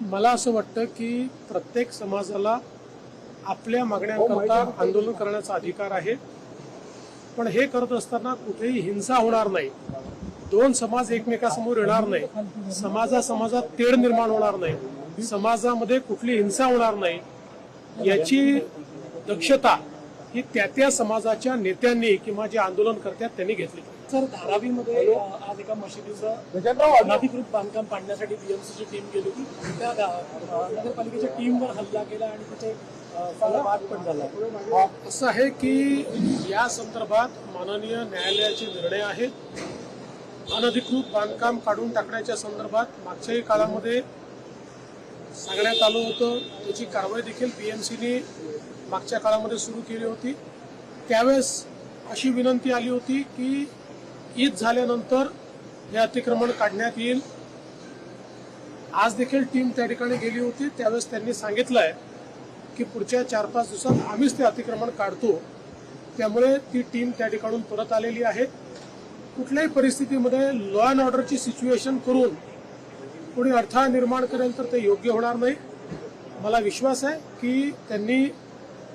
मला असं वाटतं की प्रत्येक समाजाला आपल्या मागण्यांकरता आंदोलन करण्याचा अधिकार आहे. पण हे करत असताना कुठेही हिंसा होणार नाही. दोन समाज एकमेकासमोर येणार नाही. समाजा समाजात तेढ निर्माण होणार नाही. समाजामध्ये कुठली हिंसा होणार नाही याची दक्षता ही त्या त्या समाजाच्या नेत्यांनी किंवा जे आंदोलन करतात त्यांनी घेतली. सर धारावीमध्ये आज एका मशिदीचं अनधिकृत बांधकाम पाडण्यासाठी बीएमसीची टीम गेली होती. त्या नगरपालिकेच्या टीमवर हल्ला केला आणि तिथे अ, फार वाद पण झाला. असं आहे की या संदर्भात माननीय न्यायालयाचे निर्णय आहेत. अनधिकृत बांधकाम काढून टाकण्याच्या संदर्भात मागच्याही काळामध्ये सांगण्यात आलं होतं. त्याची कारवाई देखील पीएमसीने मागच्या काळामध्ये सुरू केली होती. त्यावेळेस अशी विनंती आली होती की ईद झाल्यानंतर हे अतिक्रमण काढण्यात येईल. आज देखील टीम त्या ठिकाणी गेली होती. त्यावेळेस त्यांनी सांगितलं आहे की पुढच्या चार पाच दिवसात आम्हीच ते अतिक्रमण काढतो. त्यामुळे ती टीम त्या ठिकाणून परत आलेली आहे. कुठल्याही परिस्थितीमध्ये लॉ अँड ऑर्डरची सिच्युएशन करून कोणी अडथळा निर्माण करेल तर ते योग्य होणार नाही. मला विश्वास आहे की त्यांनी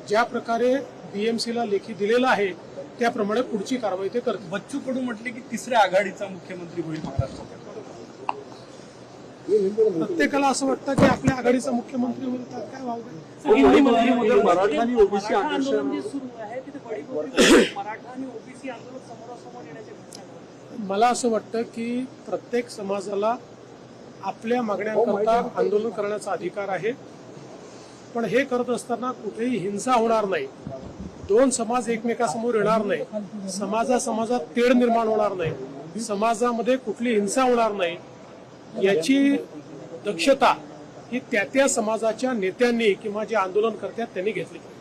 ज्या प्रकारे बीएमसीला लेखी दिलेला आहे त्याप्रमाणे पुढची कारवाई ते करतील. बच्चू कडू म्हटले की तिसऱ्या आघाडीचा मुख्यमंत्री होईल महाराष्ट्रात प्रत्येकाला असं वाटतं की आपल्या आघाडीचा मुख्यमंत्री होईल तर काय व्हावं मराठा आणि ओबीसी आंदोलन जे सुरू आहे तिथे बळीगोपी मराठा आणि ओबीसी आंदोलन समोरासमोर येण्याचे घटना घडतात. मला असं वाटतं की प्रत्येक समाजाला आपल्या मागण्यांकरता आंदोलन करण्याचा अधिकार आहे. पण हे करत असताना कुठेही हिंसा होणार नाही. दोन समाज एकमेकासमोर येणार नाही. समाजा समाजात तेढ निर्माण होणार नाही. समाजामध्ये कुठली हिंसा होणार नाही. याची दक्षता ही त्या त्या समाजाच्या नेत्यांनी किंवा जे आंदोलन करतात त्यांनी घेतली.